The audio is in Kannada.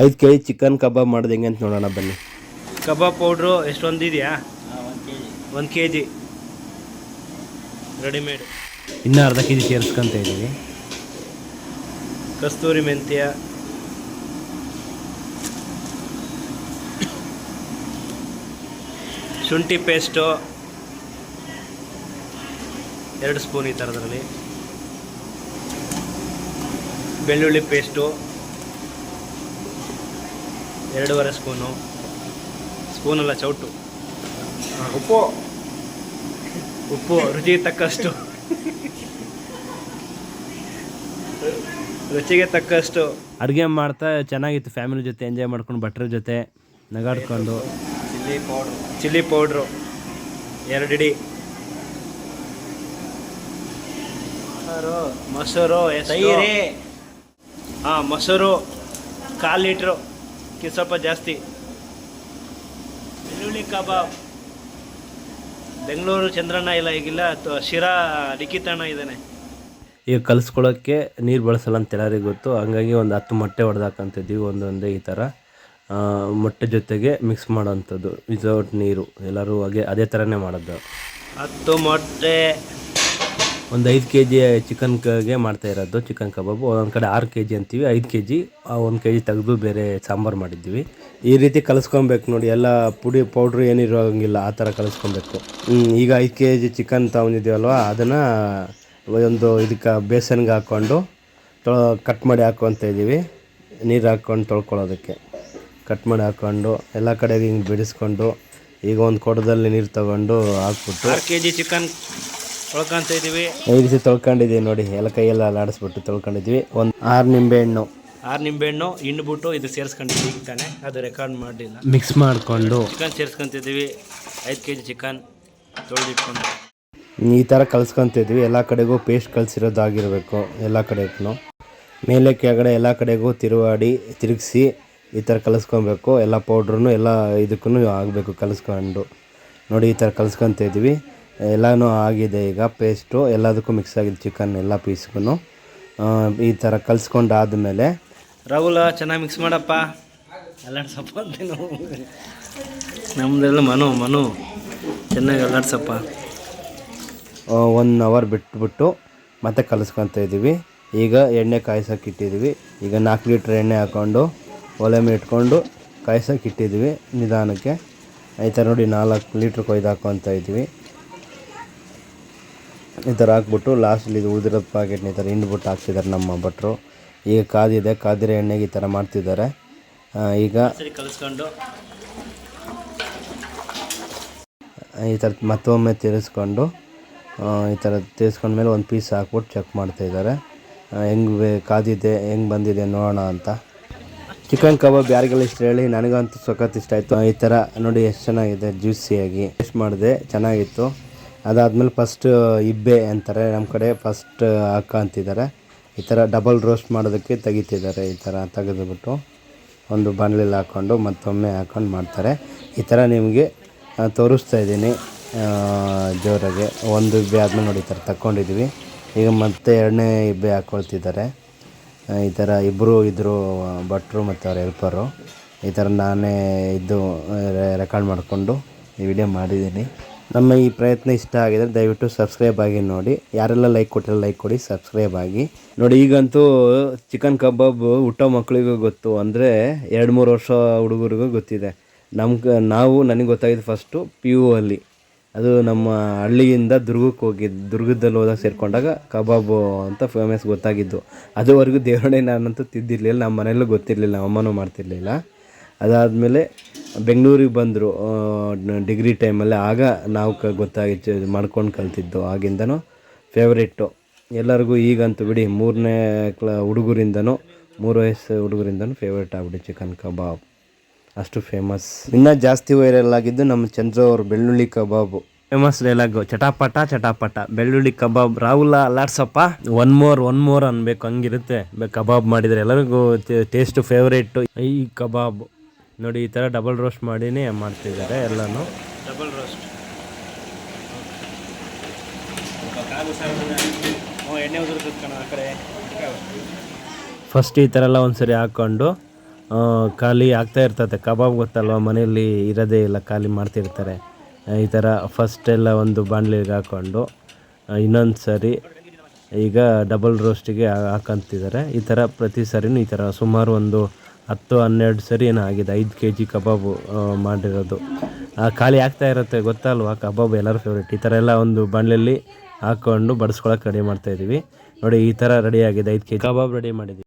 ಐದು ಕೆ ಜಿ ಚಿಕನ್ ಕಬಾಬ್ ಮಾಡೋದು ಹೆಂಗೆ ಅಂತ ನೋಡೋಣ ಬನ್ನಿ. ಕಬಾಬ್ ಪೌಡ್ರು ಎಷ್ಟೊಂದು ಇದೆಯಾ? ಒಂದು ಕೆ ಜಿ ರೆಡಿಮೇಡ್. ಇನ್ನೂ ಅರ್ಧ ಕೆ ಜಿ ಸೇರಿಸ್ಕೊಂತ ಇದ್ದೀವಿ. ಕಸ್ತೂರಿ ಮೆಂತ್ಯ. ಶುಂಠಿ ಪೇಸ್ಟು. ಎರಡು ಸ್ಪೂನ್ ಈ ಥರದ್ರಲ್ಲಿ ಬೆಳ್ಳುಳ್ಳಿ ಪೇಸ್ಟು. ಎರಡೂವರೆ ಸ್ಪೂನು. ಸ್ಪೂನಲ್ಲ ಚೌಟು. ಉಪ್ಪು. ಉಪ್ಪು ರುಚಿಗೆ ತಕ್ಕಷ್ಟು. ರುಚಿಗೆ ತಕ್ಕಷ್ಟು. ಅಡುಗೆ ಮಾಡ್ತಾ ಚೆನ್ನಾಗಿತ್ತು ಫ್ಯಾಮಿಲಿ ಜೊತೆ ಎಂಜಾಯ್ ಮಾಡ್ಕೊಂಡು ಭಟ್ರ ಜೊತೆ ನಗಾಡ್ಕೊಂಡು. Chilli powder. Chilli powder. ಎರಡು ಇಡಿ. ಮೊಸರು ತೈರಿ ಹಾಂ ಮೊಸರು ಕಾಲು ಲೀಟ್ರು. ಸ್ವಲ್ಪ ಜಾಸ್ತಿ. ಬೆಳ್ಳುಳ್ಳಿ ಕಬಾಬ್. ಬೆಂಗಳೂರು ಚಂದ್ರಣ್ಣ ಇಲ್ಲ ಈಗಿಲ್ಲ ಅಥವಾ ಶಿರಾ ಲಿಖಿತಣ್ಣ ಇದ್ದಾನೆ. ಈಗ ಕಲಿಸ್ಕೊಳ್ಳೋಕ್ಕೆ ನೀರು ಬಳಸಲ್ಲ ಅಂತ ಎಲ್ಲರಿಗೂ ಗೊತ್ತು. ಹಂಗಾಗಿ ಒಂದು ಹತ್ತು ಮೊಟ್ಟೆ ಹೊಡೆದಾಕಂತಿದ್ದೀವಿ ಒಂದೊಂದೇ ಈ ಥರ. ಮೊಟ್ಟೆ ಜೊತೆಗೆ ಮಿಕ್ಸ್ ಮಾಡೋವಂಥದ್ದು ವಿತೌಟ್ ನೀರು. ಎಲ್ಲರೂ ಹಾಗೆ ಅದೇ ಥರನೇ ಮಾಡೋದು. ಹತ್ತು ಮೊಟ್ಟೆ. ಒಂದು ಐದು ಕೆ ಜಿ ಚಿಕನ್ಗೆ ಮಾಡ್ತಾ ಇರೋದು ಚಿಕನ್ ಕಬಾಬು ಒಂದೊಂದು ಕಡೆ ಆರು ಕೆ ಜಿ ಅಂತೀವಿ, ಐದು ಕೆ ಜಿ ಒಂದು ಕೆ ಜಿ ತೆಗೆದು ಬೇರೆ ಸಾಂಬಾರು ಮಾಡಿದ್ದೀವಿ. ಈ ರೀತಿ ಕಲಿಸ್ಕೊಬೇಕು ನೋಡಿ, ಎಲ್ಲ ಪುಡಿ ಪೌಡ್ರ್ ಏನಿರೋಂಗಿಲ್ಲ, ಆ ಥರ ಕಲಿಸ್ಕೊಬೇಕು. ಈಗ ಐದು ಕೆ ಜಿ ಚಿಕನ್ ತಗೊಂಡಿದ್ದೀವಲ್ವ, ಅದನ್ನು ಒಂದು ಇದಕ್ಕೆ ಬೇಸನ್ಗೆ ಹಾಕ್ಕೊಂಡು ತೊಳ ಕಟ್ ಮಾಡಿ ಹಾಕ್ಕೊತ ಇದ್ದೀವಿ. ನೀರು ಹಾಕ್ಕೊಂಡು ತೊಳ್ಕೊಳ್ಳೋದಕ್ಕೆ. ಕಟ್ ಮಾಡಿ ಹಾಕ್ಕೊಂಡು ಎಲ್ಲ ಕಡೆಗೆ ಹಿಂಗೆ ಬಿಡಿಸ್ಕೊಂಡು, ಈಗ ಒಂದು ಕೊಡದಲ್ಲಿ ನೀರು ತಗೊಂಡು ಹಾಕ್ಬಿಟ್ಟು ಆರು ಕೆ ಜಿ ಚಿಕನ್ ತೊಳ್ಕೊಂತ ಇದ್ದೀವಿ ಈ ರೀತಿ ತೊಳ್ಕೊಂಡಿದ್ದೀವಿ ನೋಡಿ ಎಲ್ಲ ಕೈಯೆಲ್ಲ ಅಲ್ಲಾಡಿಸ್ಬಿಟ್ಟು ತೊಳ್ಕೊಂಡಿದ್ವಿ ಒಂದು ಆರು ನಿಂಬೆಹಣ್ಣು ಆರು ನಿಂಬೆಹಣ್ಣು ಹಿಂಡ್ಬಿಟ್ಟು ಇದು ಸೇರಿಸ್ಕೊಂಡಿದ್ದೀವಿ ಈಗ ತಾನೆ ಅದು ರೆಕಾರ್ಡ್ ಮಾಡಿಲ್ಲ. ಮಿಕ್ಸ್ ಮಾಡಿಕೊಂಡು. ಚಿಕನ್ ಸೇರಿಸ್ಕೊಂತಿದ್ದೀವಿ ಐದು ಕೆ ಜಿ ಚಿಕನ್ ತೊಳೆದಿಟ್ಕೊಂಡು. ಈ ಥರ ಕಲಿಸ್ಕೊತಿದ್ವಿ ಎಲ್ಲ ಕಡೆಗೂ ಪೇಸ್ಟ್ ಕಲಿಸಿರೋದಾಗಿರಬೇಕು ಎಲ್ಲ ಕಡೆಗೂ. ಮೇಲೆ ಕೆಳಗಡೆ ಎಲ್ಲ ಕಡೆಗೂ ತಿರುವಾಡಿ ತಿರುಗಿಸಿ ಈ ಥರ ಕಲಿಸ್ಕೊಬೇಕು. ಎಲ್ಲ ಪೌಡ್ರೂ ಎಲ್ಲ ಇದಕ್ಕೂ ಆಗಬೇಕು ಕಲಿಸ್ಕೊಂಡು. ನೋಡಿ ಈ ಥರ ಕಲಿಸ್ಕೊತಿದ್ವಿ ಎಲ್ಲನೂ ಆಗಿದೆ ಈಗ ಪೇಸ್ಟು ಎಲ್ಲದಕ್ಕೂ ಮಿಕ್ಸ್ ಆಗಿದೆ ಚಿಕನ್ ಎಲ್ಲ ಪೀಸ್ಗೂ ಈ ಥರ ಕಲಿಸ್ಕೊಂಡಾದ್ಮೇಲೆ. ರಾಹುಲ ಚೆನ್ನಾಗಿ ಮಿಕ್ಸ್ ಮಾಡಪ್ಪ. ಅಲ್ಲಾಡ್ಸಪ್ಪ ಅಂತೀನು ನಮ್ದೆಲ್ಲ ಮನು ಮನು. ಚೆನ್ನಾಗಿ ಅಲ್ಲಾಡ್ಸಪ್ಪ ಒನ್ ಅವರ್ ಬಿಟ್ಬಿಟ್ಟು ಮತ್ತೆ ಕಲಿಸ್ಕೊತ ಇದ್ದೀವಿ ಈಗ ಎಣ್ಣೆ ಕಾಯ್ಸೋಕೆ ಇಟ್ಟಿದ್ದೀವಿ ಈಗ ನಾಲ್ಕು ಲೀಟ್ರ್ ಎಣ್ಣೆ ಹಾಕ್ಕೊಂಡು ಒಲೆ ಮೇಲೆ ಇಟ್ಕೊಂಡು ಕಾಯ್ಸೋಕೆ ಇಟ್ಟಿದ್ದೀವಿ ನಿಧಾನಕ್ಕೆ. ಈ ಥರ ನೋಡಿ ನಾಲ್ಕು ಲೀಟ್ರ್ ಕೊಯ್ದು ಹಾಕ್ಕೊತ ಇದ್ದೀವಿ ಈ ಥರ ಹಾಕ್ಬಿಟ್ಟು ಲಾಸ್ಟಲ್ಲಿ ಇದು ಉಳಿದಿರೋದು ಪ್ಯಾಕೆಟ್ನ ಈ ಥರ ಹಿಂಡ್ಬಿಟ್ಟು ಹಾಕ್ತಿದ್ದಾರೆ ನಮ್ಮ ಭಟ್ರು. ಈಗ ಕಾದಿದೆ ಕಾದಿರೋ ಎಣ್ಣೆಗೆ ಈ ಥರ ಮಾಡ್ತಿದ್ದಾರೆ. ಈಗ ಕಲಿಸ್ಕೊಂಡು. ಈ ಥರ ಮತ್ತೊಮ್ಮೆ ತಿರ್ಸ್ಕೊಂಡು ಆ, ಈ ಥರ ತಿರ್ಸ್ಕೊಂಡ್ಮೇಲೆ ಒಂದು ಪೀಸ್ ಹಾಕ್ಬಿಟ್ಟು ಚೆಕ್ ಮಾಡ್ತಾಯಿದ್ದಾರೆ ಹೆಂಗೆ ಕಾದಿದೆ ಹೆಂಗೆ ಬಂದಿದೆ ನೋಡೋಣ ಅಂತ. ಚಿಕನ್ ಕಬಾಬ್ ಯಾರಿಗೆಲ್ಲ ಇಷ್ಟ ಹೇಳಿ ನನಗಂತೂ ಸಖತ್ ಇಷ್ಟ ಆಯಿತು. ಈ ಥರ ನೋಡಿ ಎಷ್ಟು ಚೆನ್ನಾಗಿದೆ ಜ್ಯೂಸಿಯಾಗಿ ಟೇಸ್ಟ್ ಮಾಡಿದೆ ಚೆನ್ನಾಗಿತ್ತು. ಅದಾದಮೇಲೆ ಫಸ್ಟ್ ಇಬ್ಬೆ ಅಂತಾರೆ. ನಮ್ಮ ಕಡೆ ಫಸ್ಟ್ ಅಕ್ಕ ಅಂತಿದ್ದಾರೆ. ಈ ಥರ ಡಬಲ್ ರೋಸ್ಟ್ ಮಾಡೋದಕ್ಕೆ ತೆಗಿತಿದ್ದಾರೆ ಈ ಥರ ತೆಗೆದುಬಿಟ್ಟು. ಒಂದು ಬಾಣಲೆಲ್ಲ ಹಾಕ್ಕೊಂಡು ಮತ್ತೊಮ್ಮೆ ಹಾಕ್ಕೊಂಡು ಮಾಡ್ತಾರೆ. ಈ ಥರ ನಿಮಗೆ ತೋರಿಸ್ತಾ ಇದ್ದೀನಿ. ಜೋರಾಗಿ ಒಂದು ಇಬ್ಬೆ ಆದಮೇಲೆ ನೋಡಿ ಈ ಥರ ತಗೊಂಡಿದ್ದೀವಿ ಈಗ ಮತ್ತೆ ಎರಡನೇ ಇಬ್ಬೆ ಹಾಕ್ಕೊಳ್ತಿದ್ದಾರೆ ಈ ಥರ ಇಬ್ಬರು ಇದ್ದರು ಭಟ್ರು ಮತ್ತು ಅವ್ರ ಹೆಲ್ಪರು ಈ ಥರ ನಾನೇ ಇದ್ದು ರೆಕಾರ್ಡ್ ಮಾಡಿಕೊಂಡು ಈ ವಿಡಿಯೋ ಮಾಡಿದ್ದೀನಿ. ನಮ್ಮ ಈ ಪ್ರಯತ್ನ ಇಷ್ಟ ಆಗಿದ್ರೆ ದಯವಿಟ್ಟು ಸಬ್ಸ್ಕ್ರೈಬ್ ಆಗಿ ನೋಡಿ. ಯಾರೆಲ್ಲ ಲೈಕ್ ಕೊಟ್ಟರೆ ಲೈಕ್ ಕೊಡಿ ಸಬ್ಸ್ಕ್ರೈಬ್ ಆಗಿ. ನೋಡಿ, ಈಗಂತೂ ಚಿಕನ್ ಕಬಾಬ್ ಹುಟ್ಟೋ ಮಕ್ಕಳಿಗೂ ಗೊತ್ತು ಅಂದರೆ ಎರಡು ಮೂರು ವರ್ಷ ಹುಡುಗರಿಗೂ ಗೊತ್ತಿದೆ. ನಮ್ಗೆ ನಾವು ನನಗೆ ಗೊತ್ತಾಗಿದ್ದು ಫಸ್ಟು ಪಿ ಯು ಅಲ್ಲಿ. ಅದು ನಮ್ಮ ಹಳ್ಳಿಯಿಂದ ದುರ್ಗಕ್ಕೆ ಹೋಗಿದ್ದು ದುರ್ಗದಲ್ಲಿ ಹೋದಾಗ ಸೇರಿಕೊಂಡಾಗ ಕಬಾಬು ಅಂತ ಫೇಮಸ್ ಗೊತ್ತಾಗಿದ್ದು. ಅದುವರೆಗೂ ದೇವರೇ ನಾನಂತೂ ತಿದ್ದಿರಲಿಲ್ಲ ನಮ್ಮ ಮನೆಯಲ್ಲೂ ಗೊತ್ತಿರಲಿಲ್ಲ ಅಮ್ಮನೂ ಮಾಡ್ತಿರ್ಲಿಲ್ಲ. ಅದಾದಮೇಲೆ ಬೆಂಗಳೂರಿಗೆ ಬಂದರು ಡಿಗ್ರಿ ಟೈಮಲ್ಲಿ, ಆಗ ನಾವು ಕ ಗೊತ್ತಾಗಿತ್ತು ಮಾಡ್ಕೊಂಡು ಕಲ್ತಿದ್ದು, ಆಗಿಂದನೂ ಫೇವ್ರೇಟು. ಎಲ್ಲರಿಗೂ ಈಗಂತೂ ಬಿಡಿ, ಮೂರನೇ ಕ್ಲ, ಹುಡುಗರಿಂದನೂ, ಮೂರು ವಯಸ್ಸು ಹುಡುಗರಿಂದನೂ ಫೇವ್ರೇಟ್ ಆಗ್ಬಿಡಿ ಚಿಕನ್ ಕಬಾಬ್. ಅಷ್ಟು ಫೇಮಸ್. ಇನ್ನೂ ಜಾಸ್ತಿ ವೈರಲ್ ಆಗಿದ್ದು ನಮ್ಮ ಚಂದ್ರ ಅವ್ರ, ಬೆಳ್ಳುಳ್ಳಿ ಕಬಾಬು. ಫೇಮಸ್ ಡೈಲಾಗು, ಚಟಾಪಟ ಚಟಾಪಟ. ಬೆಳ್ಳುಳ್ಳಿ ಕಬಾಬ್, ರಾಹುಲ ಅಲ್ಲಾಡ್ಸಪ್ಪ. ಒನ್ ಮೋರ್ ಒನ್ ಮೋರ್ ಅನ್ಬೇಕು, ಹಂಗಿರುತ್ತೆ. ಕಬಾಬ್ ಮಾಡಿದರೆ ಎಲ್ಲರಿಗೂ ಟೇಸ್ಟ್ ಫೇವ್ರೇಟ್ ಈ ಕಬಾಬ್. ನೋಡಿ ಈ ಥರ ಡಬಲ್ ರೋಸ್ಟ್ ಮಾಡಿನೇ ಮಾಡ್ತಿದ್ದಾರೆ ಎಲ್ಲನೂ. ಡಬಲ್ ರೋಸ್ಟ್ ಫಸ್ಟ್ ಈ ಥರ ಎಲ್ಲ ಒಂದ್ಸರಿ ಹಾಕ್ಕೊಂಡು ಖಾಲಿ ಆಗ್ತಾ ಇರ್ತದೆ ಕಬಾಬ್ ಗೊತ್ತಲ್ವ ಮನೆಯಲ್ಲಿ ಇರೋದೇ ಇಲ್ಲ ಖಾಲಿ ಮಾಡ್ತಿರ್ತಾರೆ. ಈ ಥರ ಫಸ್ಟ್ ಎಲ್ಲ ಒಂದು ಬಾಣಲಿಗೆ ಹಾಕ್ಕೊಂಡು ಇನ್ನೊಂದು ಸರಿ ಈಗ ಡಬಲ್ ರೋಸ್ಟಿಗೆ ಹಾಕಂತಿದ್ದಾರೆ. ಈ ಥರ ಪ್ರತಿ ಸರಿನೂ ಈ ಥರ ಸುಮಾರು ಒಂದು ಹತ್ತು ಹನ್ನೆರಡು ಸರಿ ಏನೋ ಆಗಿದೆ. ಐದು ಕೆ ಜಿ ಕಬಾಬು ಮಾಡಿರೋದು. ಖಾಲಿ ಆಗ್ತಾ ಇರುತ್ತೆ ಗೊತ್ತಲ್ವಾ ಕಬಾಬ್ ಎಲ್ಲರ ಫೇವ್ರೇಟ್ ಈ ಥರ ಎಲ್ಲ ಒಂದು ಬಾಣಲೆಯಲ್ಲಿ ಹಾಕ್ಕೊಂಡು ಬಡಿಸ್ಕೊಳಕ್ಕೆ ರೆಡಿ ಮಾಡ್ತಾಯಿದ್ದೀವಿ ನೋಡಿ, ಈ ಥರ ರೆಡಿ ಆಗಿದೆ. ಐದು ಕೆ ಜಿ ಕಬಾಬ್ ರೆಡಿ ಮಾಡಿದ್ದೀವಿ